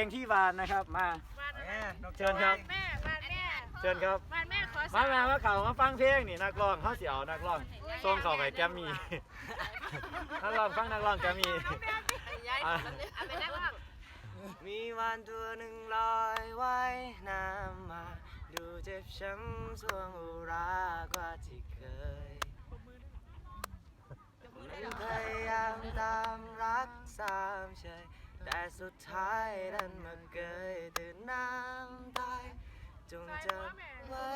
เพลงที่วานนะครับมา บ้านแม่นกเชิญครับ แม่บ้านแม่เชิญครับ บ้านแม่ขอมามามาเขามาฟังเพลงนี่นักร้องเขาเสียวนักร้องส่งเขาไปแกมมี่นักร้องฟังนักร้องแกมมี่ย้ายอะเอาไปนั่งบ้างมีวานตัวหนึ่งลอยว่ายน้ำมา ดูเจ็บช้ำสวงอุรากว่าที่เคยมันพยายามตามรักสามเฉย แต่สุดท้ายดันมาเกยตื่นน้ำตายจงจำไว้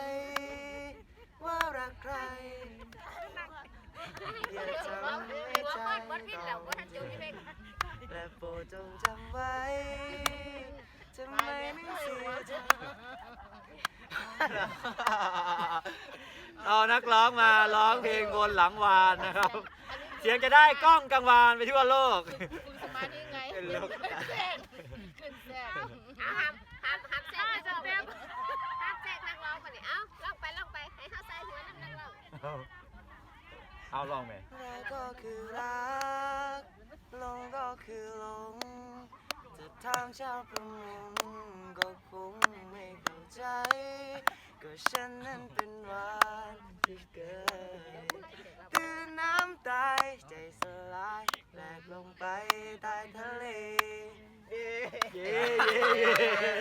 ว่ารักใครอย่าทำให้ใจต้องเจ็บและโปรดจงจำไว้ทำไมไม่เสียใจเอานักร้องมาร้องเพลงบนหลังวานนะครับ เสียงจะได้กล้องกังวานไปทั่วโลก คุณสมาธิไงเป็นโรคขึ้นแซงขึ้นแซงเอาห้ามห้ามห้ามแซงนักร้องห้ามแซงนักร้องมาดิเอ้าลองไปลองไปให้เขาใส่หัวนักร้องเอาลองไหมรักก็คือรักหลงก็คือหลงจะทางชาวประมงก็คงไม่เข้าใจ ก็ฉันนั้นเป็นวานที่เกิด ลกลงไปใต้ทะเล เย้เย้เย้